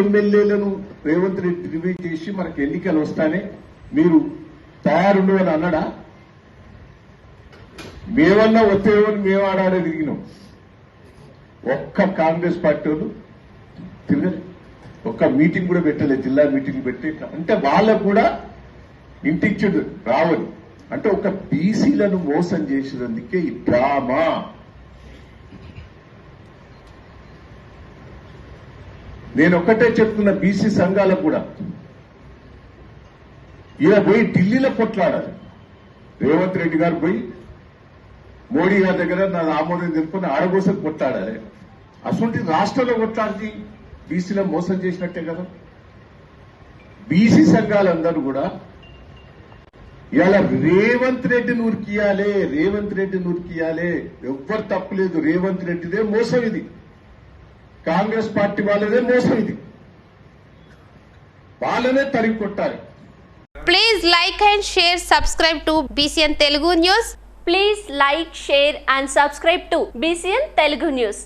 ఎమ్మెల్యేలను రేవంత్ రెడ్డి రివ్యూ చేసి మనకు ఎన్నికలు వస్తానే మీరు తయారుండు అని అన్నాడా? మేమన్నా వస్తేమని మేము ఆడాడే తిరిగినాం. ఒక్క కాంగ్రెస్ పార్టీ వాళ్ళు తిరగలే. ఒక్క మీటింగ్ కూడా పెట్టలేదు జిల్లా మీటింగ్ పెట్టే. అంటే వాళ్ళకు కూడా ఇంటిచ్చుడు రావని అంటే ఒక బీసీలను మోసం చేసినందుకే ఈ డ్రామా. నేను ఒక్కటే చెప్తున్న బీసీ సంఘాలకు కూడా. ఇలా పోయి ఢిల్లీలో కొట్లాడాలి. రేవంత్ రెడ్డి గారు పోయి మోడీ గారి దగ్గర నా ఆమోదం తెలుపుకొని ఆడకోసం కొట్లాడాలి. అసలు రాష్ట్రంలో కొట్లాడి బీసీలో మోసం చేసినట్టే కదా. బీసీ సంఘాలందరూ కూడా ఇలా రేవంత్ రెడ్డిని ఉరికియాలే రేవంత్ రెడ్డిని ఉరికియాలే. ఎవ్వరు తప్పులేదు రేవంత్ రెడ్డిదే మోసం ఇది. కాంగ్రెస్ పార్టీ వాళ్ళదే మోసం ఇది వాళ్ళనే తరిగి కొట్టాలి Please like and share, subscribe to BCN Telugu News. Please like, share and subscribe to BCN Telugu News.